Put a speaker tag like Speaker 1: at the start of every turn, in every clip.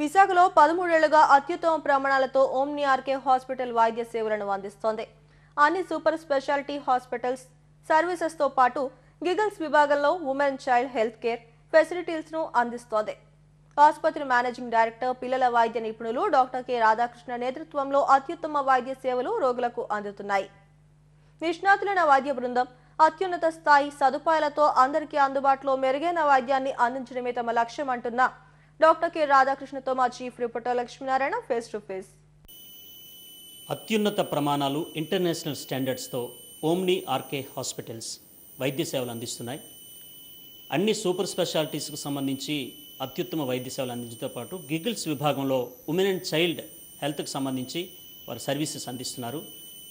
Speaker 1: విశాఖలో పదమూడేళ్ళుగా అత్యుత్తమ ప్రమాణాలతో ఓమ్ని ఆర్కే హాస్పిటల్ వైద్య సేవలను అందిస్తోంది. అన్ని సూపర్ స్పెషాలిటీ హాస్పిటల్స్ సర్వీసెస్తో పాటు గిగల్స్ విభాగంలో ఉమెన్ చైల్డ్ హెల్త్ కేర్ ఫెసిలిటీస్ను అందిస్తోంది. ఆసుపత్రి మేనేజింగ్ డైరెక్టర్ పిల్లల వైద్య నిపుణులు డాక్టర్ కె. రాధాకృష్ణ నేతృత్వంలో అత్యుత్తమ వైద్య సేవలు రోగులకు అందుతున్నాయి. నిష్ణాతులైన వైద్య బృందం అత్యున్నత స్థాయి సదుపాయాలతో అందరికీ అందుబాటులో మెరుగైన వైద్యాన్ని అందించడమే తమ లక్ష్యం అంటున్న డాక్టర్ కె రాధాకృష్ణతో మా chief reporter Lakshminarayana face to face.
Speaker 2: అత్యున్నత ప్రమాణాలు ఇంటర్నేషనల్ స్టాండర్డ్స్తో ఓమ్ని ఆర్కే హాస్పిటల్స్ వైద్య సేవలు అందిస్తున్నాయి. అన్ని సూపర్ స్పెషాలిటీస్కు సంబంధించి అత్యుత్తమ వైద్య సేవలు అందించడంతో పాటు గిగిల్స్ విభాగంలో ఉమెన్ అండ్ చైల్డ్ హెల్త్కి సంబంధించి వారు సర్వీసెస్ అందిస్తున్నారు.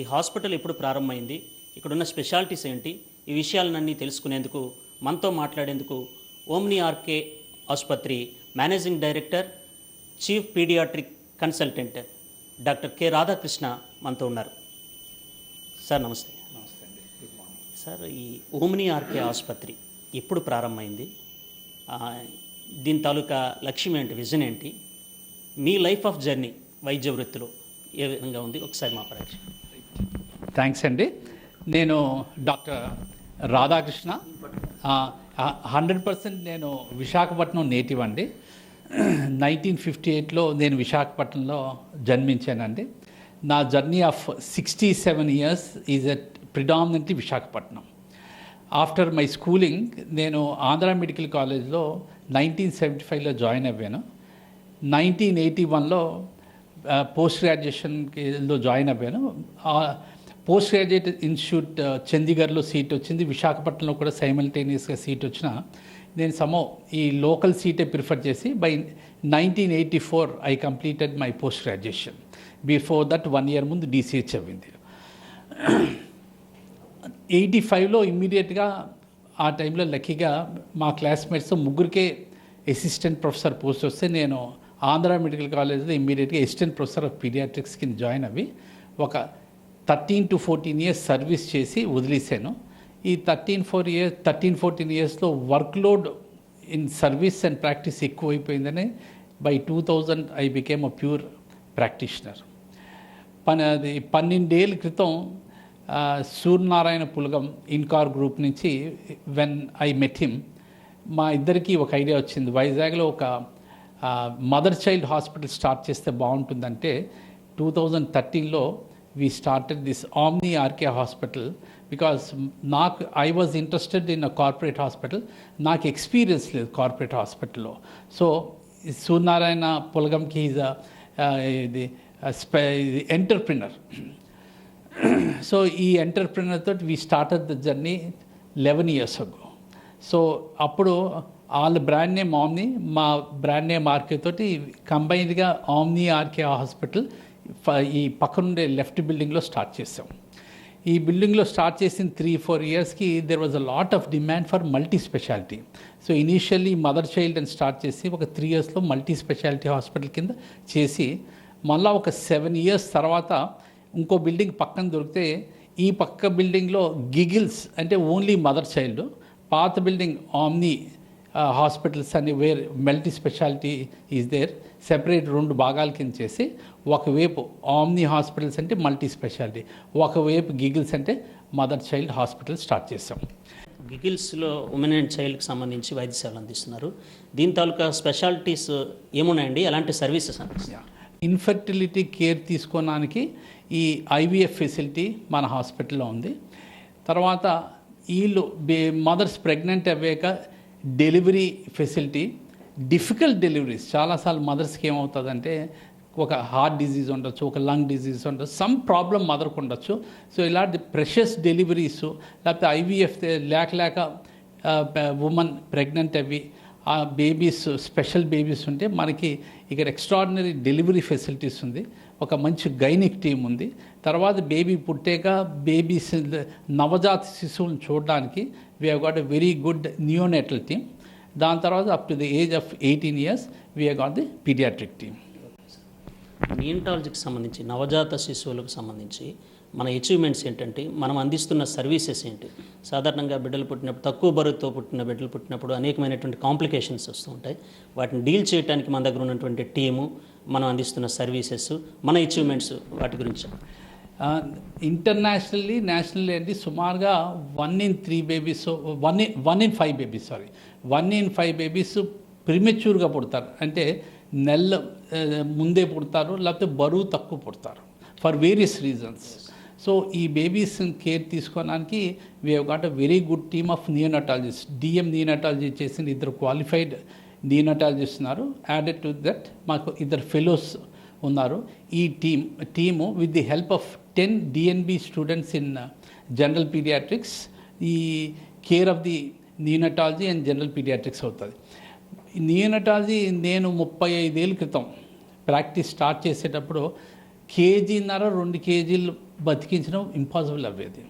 Speaker 2: ఈ హాస్పిటల్ ఎప్పుడు ప్రారంభమైంది? ఇక్కడున్న స్పెషాలిటీస్ ఏంటి? ఈ విషయాలన్నీ తెలుసుకునేందుకు మనతో మాట్లాడేందుకు ఓమ్ని ఆర్కే ఆసుపత్రి managing director chief paediatric consultant doctor K. Radhakrishna మనతో ఉన్నారు. సార్ నమస్తే. సార్ ఈ ఓమ్ని ఆర్కే ఆసుపత్రి ఎప్పుడు ప్రారంభమైంది? దీని తాలూకా లక్ష్యం ఏంటి విజన్ ఏంటి? మీ లైఫ్ ఆఫ్ జర్నీ వైద్య వృత్తిలో ఏ విధంగా ఉంది? ఒకసారి మా పరీక్ష
Speaker 3: థ్యాంక్స్ అండి. నేను డాక్టర్ రాధాకృష్ణ హండ్రెడ్ పర్సెంట్ నేను విశాఖపట్నం నేటివ్ అండి. నైన్టీన్ ఫిఫ్టీ ఎయిట్లో నేను విశాఖపట్నంలో జన్మించానండి. నా journey of sixty seven years is at predominantly Visakhapatnam. After my schooling నేను ఆంధ్ర మెడికల్ కాలేజ్లో నైన్టీన్ సెవెంటీ ఫైవ్లో జాయిన్ అయ్యాను నైన్టీన్ ఎయిటీ వన్లో పోస్ట్ గ్రాడ్యుయేషన్లో జాయిన్ అయ్యాను పోస్ట్ గ్రాడ్యుయేట్ ఇన్స్టిట్యూట్ చండీగఢ్లో సీట్ వచ్చింది. విశాఖపట్నంలో కూడా సైమల్టేనియస్గా సీట్ వచ్చిన. నేను సమో ఈ లోకల్ సీటే ప్రిఫర్ చేసి by nineteen eighty four I completed my post graduation before that one year ముందు డీసీహెచ్ అవ్వింది. ఎయిటీ ఫైవ్లో ఇమ్మీడియట్గా ఆ టైంలో లక్కీగా మా క్లాస్మేట్స్ ముగ్గురికే అసిస్టెంట్ ప్రొఫెసర్ పోస్ట్ వస్తే నేను ఆంధ్ర మెడికల్ కాలేజ్లో ఇమ్మీడియట్గా అసిస్టెంట్ ప్రొఫెసర్ ఆఫ్ పీడియాట్రిక్స్ కింద జాయిన్ అవ్వి. ఒక thirteen to fourteen years service చేసి వదిలేశాను. ఈ thirteen four years thirteen fourteen ఇయర్స్లో work load in service and practice ఎక్కువైపోయిందని by two thousand I became a pure practitioner పని అది పన్నెండేళ్ళ క్రితం సూర్యనారాయణ పులగం ఇన్కార్ గ్రూప్ నుంచి వెన్ ఐ మెట్ హిమ్ మా ఇద్దరికి ఒక ఐడియా వచ్చింది. వైజాగ్లో ఒక మదర్ చైల్డ్ హాస్పిటల్ స్టార్ట్ చేస్తే బాగుంటుందంటే two thousand థర్టీన్లో we started this Omni RK hospital because నాకు I was interested in a corporate hospital నాకు ఎక్స్పీరియన్స్ లేదు కార్పొరేట్ హాస్పిటల్లో సో సూర్యనారాయణ పులగంకి ఈజ్ ఇది ఎంటర్ప్రినర్ సో ఈ ఎంటర్ప్రినర్ తోటి we started the journey eleven years ago so అప్పుడు వాళ్ళ బ్రాండ్ నేమ్ ఆమ్ని మా బ్రాండ్ నేమ్ ఆర్కే తోటి కంబైన్డ్గా ఆమ్ని ఆర్కే హాస్పిటల్ ఈ పక్కనుండే లెఫ్ట్ బిల్డింగ్లో స్టార్ట్ చేసాం ఈ బిల్డింగ్లో స్టార్ట్ చేసిన త్రీ ఫోర్ ఇయర్స్కి there was a lot of demand for multi speciality so initially mother child అని స్టార్ట్ చేసి ఒక త్రీ ఇయర్స్లో మల్టీ స్పెషాలిటీ హాస్పిటల్ కింద చేసి మళ్ళా ఒక సెవెన్ ఇయర్స్ తర్వాత ఇంకో బిల్డింగ్ పక్కన దొరికితే ఈ పక్క బిల్డింగ్లో గిగిల్స్ అంటే ఓన్లీ మదర్ చైల్డ్ పాత బిల్డింగ్ ఆమ్ని హాస్పిటల్స్ అని where multi speciality is there separate రెండు భాగాల కింద చేసి ఒకవైపు ఆమ్ని హాస్పిటల్స్ అంటే మల్టీ స్పెషాలిటీ ఒకవైపు గిగిల్స్ అంటే మదర్ చైల్డ్ హాస్పిటల్ స్టార్ట్ చేసాం
Speaker 2: గిగిల్స్లో ఉమెన్ అండ్ చైల్డ్కి సంబంధించి వైద్య సేవలు అందిస్తున్నారు. దీని తాలూకా స్పెషాలిటీస్ ఏమున్నాయండి? ఎలాంటి సర్వీసెస్ అందిస్తారు
Speaker 3: ఇన్ఫర్టిలిటీ కేర్ తీసుకోవడానికి ఈ ఐవీఎఫ్ ఫెసిలిటీ మన హాస్పిటల్లో ఉంది. తర్వాత వీళ్ళు మదర్స్ ప్రెగ్నెంట్ అయ్యాక డెలివరీ ఫెసిలిటీ డిఫికల్ట్ డెలివరీస్ చాలాసార్లు మదర్స్కి ఏమవుతుందంటే ఒక హార్ట్ డిజీజ్ ఉండొచ్చు ఒక లంగ్ డిజీజ్ ఉండొచ్చు సమ్ ప్రాబ్లం మదర్కు ఉండొచ్చు. సో ఇలాంటి ప్రెషస్ డెలివరీస్ లేకపోతే ఐవీఎఫ్ లేక లేక ఉమెన్ ప్రెగ్నెంట్ అవి ఆ బేబీస్ స్పెషల్ బేబీస్ ఉంటే మనకి ఇక్కడ ఎక్స్ట్రాడినరీ డెలివరీ ఫెసిలిటీస్ ఉంది. ఒక మంచి గైనిక్ టీం ఉంది. తర్వాత బేబీ పుట్టాక బేబీస్ నవజాత శిశువులను చూడడానికి we have got a very good neonatal team దాని తర్వాత up to the age of eighteen years we got the paediatric team
Speaker 2: నియంటాలజీకి సంబంధించి నవజాత శిశువులకు సంబంధించి మన అచీవ్మెంట్స్ ఏంటంటే మనం అందిస్తున్న సర్వీసెస్ ఏంటి? సాధారణంగా బిడ్డలు పుట్టినప్పుడు తక్కువ బరువుతో పుట్టిన బిడ్డలు పుట్టినప్పుడు అనేకమైనటువంటి కాంప్లికేషన్స్ వస్తూ ఉంటాయి. వాటిని డీల్ చేయడానికి మన దగ్గర ఉన్నటువంటి టీము మనం అందిస్తున్న సర్వీసెస్ మన అచీవ్మెంట్స్ వాటి గురించి. చెప్పండి.
Speaker 3: ఇంటర్నేషనల్లీ నేషనల్లీ అంటే సుమారుగా one in three babies one in one in five babies sorry one in five babies ప్రిమెచ్యూర్గా పుడతారు. అంటే నెల ముందే పుడతారు లేకపోతే బరువు తక్కువ పుడతారు. ఫర్ వేరియస్ రీజన్స్ సో ఈ బేబీస్ కేర్ తీసుకోవడానికి we have got a very good team of neonatologist DM neonatology చేసిన ఇద్దరు క్వాలిఫైడ్ నియోనటాలజిస్ట్ ఉన్నారు. యాడెడ్ టు దట్ మాకు ఇద్దరు ఫెలోస్ ఉన్నారు. ఈ team team with the help of ten DNB students in general paediatrics ఈ care of the neonatology and general paediatrics అవుతుంది. Neonatology నేను ముప్పై ఐదేళ్ళ క్రితం ప్రాక్టీస్ స్టార్ట్ చేసేటప్పుడు కేజీన్నర రెండు కేజీలు బతికించడం ఇంపాసిబుల్ అవ్వేది.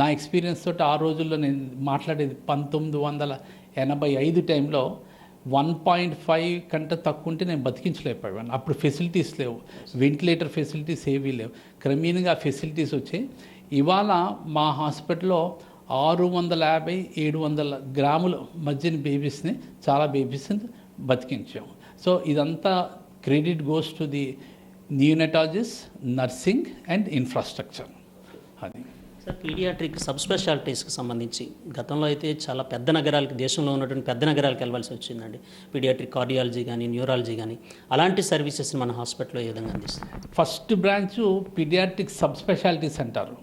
Speaker 3: నా ఎక్స్పీరియన్స్ తోటి ఆ రోజుల్లో నేను మాట్లాడేది పంతొమ్మిది వందల ఎనభై ఐదు టైంలో వన్ పాయింట్ ఫైవ్ కంటే తక్కువ ఉంటే నేను బతికించలేకపోయాను. అప్పుడు ఫెసిలిటీస్ లేవు. వెంటిలేటర్ ఫెసిలిటీస్ ఏవీ లేవు. క్రమేణంగా ఫెసిలిటీస్ వచ్చాయి. ఇవాళ మా హాస్పిటల్లో ఆరు వందల యాభై ఏడు వందల గ్రాముల మధ్యన బేబీస్ని చాలా బేబీస్ని బతికించాము. సో ఇదంతా credit goes to the neonatologist nursing and infrastructure. అది.
Speaker 2: సార్ పీడియాట్రిక్ సబ్ స్పెషాలిటీస్కి సంబంధించి. గతంలో అయితే చాలా పెద్ద నగరాలకి దేశంలో ఉన్నటువంటి పెద్ద నగరాలకు వెళ్ళవలసి వచ్చిందండి. పీడియాట్రిక్ కార్డియాలజీ కానీ న్యూరాలజీ కానీ అలాంటి సర్వీసెస్ని మన హాస్పిటల్లో ఏ విధంగా అందిస్తుంది
Speaker 3: first branch paediatric sub specialities అంటారు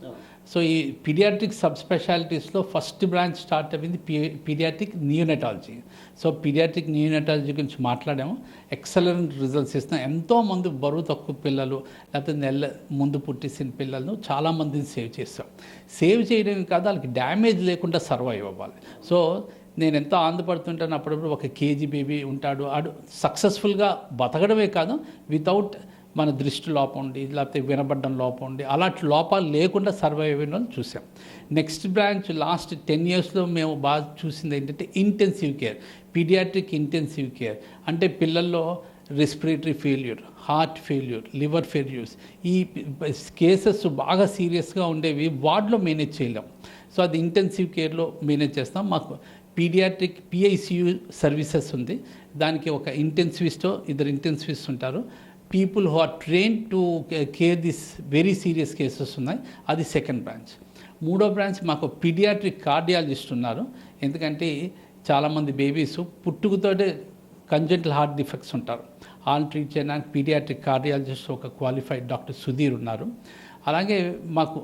Speaker 3: సో ఈ పీడియాట్రిక్ సబ్ స్పెషాలిటీస్లో ఫస్ట్ బ్రాంచ్ స్టార్ట్ అయింది paediatric neonatology so paediatric neonatology గురించి మాట్లాడాము. ఎక్సలెంట్ రిజల్ట్స్ ఇస్తున్నాం ఎంతోమంది బరువు తక్కువ పిల్లలు లేకపోతే నెల ముందు పుట్టేసిన పిల్లలను చాలామందిని సేవ్ చేస్తాం. సేవ్ చేయడం కాదు వాళ్ళకి డ్యామేజ్ లేకుండా సర్వైవ్ అవ్వాలి. సో నేను ఎంతో ఆనందపడుతుంటాను. అప్పుడప్పుడు ఒక కేజీ బేబీ ఉంటాడు. ఆడు సక్సెస్ఫుల్గా బతకడమే కాదు వితౌట్ మన దృష్టి లోపం ఉండి లేకపోతే వినబడ్డం లోపం ఉండి అలాంటి లోపాలు లేకుండా సర్వైవ్ అయిన వాళ్ళు చూసాం. నెక్స్ట్ బ్రాంచ్ లాస్ట్ టెన్ ఇయర్స్లో మేము బాగా చూసింది ఏంటంటే intensive care paediatric intensive care అంటే పిల్లల్లో respiratory failure heart failure liver failures ఈ కేసెస్ బాగా సీరియస్గా ఉండేవి వార్డులో మేనేజ్ చేయలేం. సో అది ఇంటెన్సివ్ కేర్లో మేనేజ్ చేస్తాం. మాకు పీడియాట్రిక్ పిఐసియు సర్వీసెస్ ఉంది. దానికి ఒక ఇంటెన్సివిస్టో ఇద్దరు ఇంటెన్సివిస్ట్ ఉంటారు. People who are train to care this very serious cases ఉన్నాయి. అది సెకండ్ బ్రాంచ్ మూడో బ్రాంచ్ మాకు పీడియాట్రిక్ కార్డియాలజిస్ట్ ఉన్నారు. ఎందుకంటే చాలామంది బేబీస్ పుట్టుకతోటే కంజెంటల్ హార్ట్ డిఫెక్ట్స్ ఉంటారు. వాళ్ళని ట్రీట్ చేయడానికి పీడియాట్రిక్ కార్డియాలజిస్ట్ ఒక క్వాలిఫైడ్ డాక్టర్ సుధీర్ ఉన్నారు. అలాగే మాకు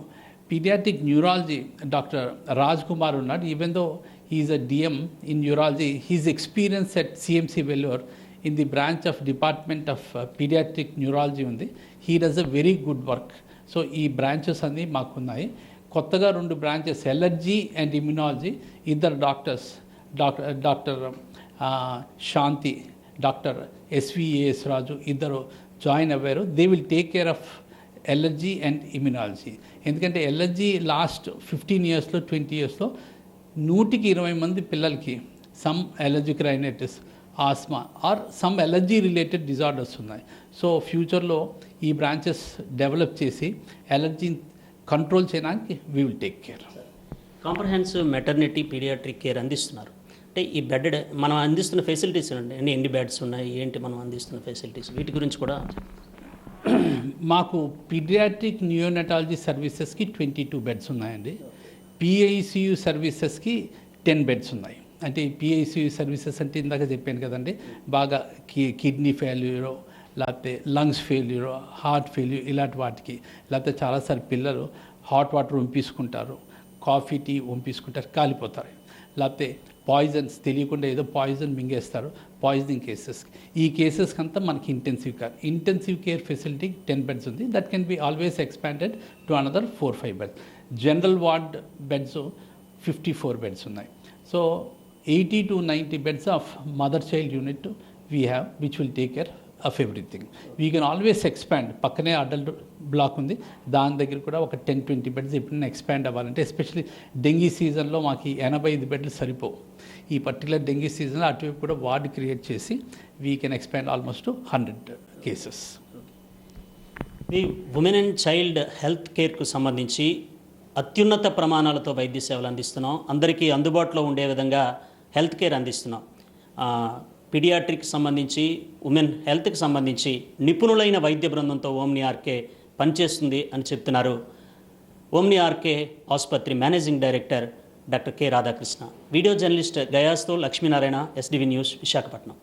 Speaker 3: paediatric neurology doctor Raj Kumar ఉన్నాడు. Even though he's a DM in neurology he's experience at CMC Vellore in the branch of department of paediatric neurology ఉంది. He does a very good work so ఈ branches అన్నీ మాకున్నాయి. కొత్తగా రెండు branches allergy and immunology ఇద్దరు doctors doctor doctor Shanti doctor SVAS Raju ఇద్దరు join అయ్యారు they will take care of allergy and immunology ఎందుకంటే ఎలర్జీ లాస్ట్ ఫిఫ్టీన్ ఇయర్స్లో ట్వంటీ ఇయర్స్లో నూటికి ఇరవై మంది పిల్లలకి some allergic rhinitis asthma or some allergy related disorders ఉన్నాయి. సో ఫ్యూచర్లో ఈ బ్రాంచెస్ డెవలప్ చేసి ఎలర్జీ కంట్రోల్ చేయడానికి we will take care
Speaker 2: comprehensive maternity paediatric care అందిస్తున్నారు. అంటే ఈ బెడ్ మనం అందిస్తున్న ఫెసిలిటీస్ అండి ఎన్ని ఎన్ని బెడ్స్ ఉన్నాయి ఏంటి మనం అందిస్తున్న ఫెసిలిటీస్ వీటి గురించి కూడా
Speaker 3: మాకు పీడియాట్రిక్ న్యూనటాలజీ సర్వీసెస్కి ట్వంటీ టూ బెడ్స్ ఉన్నాయండి. పిఐసియు సర్వీసెస్కి టెన్ బెడ్స్ ఉన్నాయి. అంటే పిఐసియు సర్వీసెస్ అంటే ఇందాక చెప్పాను కదండి బాగా కి కిడ్నీ ఫెయిల్యూరో లేకపోతే లంగ్స్ ఫెయిల్యూరో హార్ట్ ఫెయిల్యూర్ ఇలాంటి వాటికి లేకపోతే చాలాసార్లు పిల్లలు హాట్ వాటర్ వంపించుకుంటారు కాఫీ టీ వంపించుకుంటారు కాలిపోతారు. లేకపోతే పాయిజన్స్ తెలియకుండా ఏదో పాయిజన్ మింగేస్తారు పాయిజనింగ్ కేసెస్ ఈ కేసెస్కి అంతా మనకి intensive care intensive care facility ten beds ఉంది. That can be always expanded to another four five beds general ward beds fifty four beds ఉన్నాయి. So eighty to ninety beds of mother child unit we have which will take care of everything we can always expand పక్కనే adult block ఉంది. దాని దగ్గర కూడా ఒక ten twenty beds ఎప్పుడైనా expand అవ్వాలంటే especially dengue సీజన్లో మాకు ఈ ఎనభై ఐదు బెడ్లు సరిపోవు. ఈ పర్టికులర్ డెంగీ సీజన్లో అటువైపు కూడా వార్డ్ క్రియేట్ చేసి we can expand almost hundred cases
Speaker 2: me women and child health కేర్కు సంబంధించి అత్యున్నత ప్రమాణాలతో వైద్య సేవలు అందిస్తున్నాం. అందరికీ అందుబాటులో ఉండే విధంగా హెల్త్ కేర్ అందిస్తున్నాం. పిడియాట్రిక్ సంబంధించి ఉమెన్ హెల్త్కి సంబంధించి నిపుణులైన వైద్య బృందంతో ఓమ్ని ఆర్కే పనిచేస్తుంది అని చెప్తున్నారు. ఓమ్ని ఆర్కే ఆసుపత్రి managing director doctor K Radhakrishna. Video journalist గయాస్తో Lakshminarayana SDV news Visakhapatnam.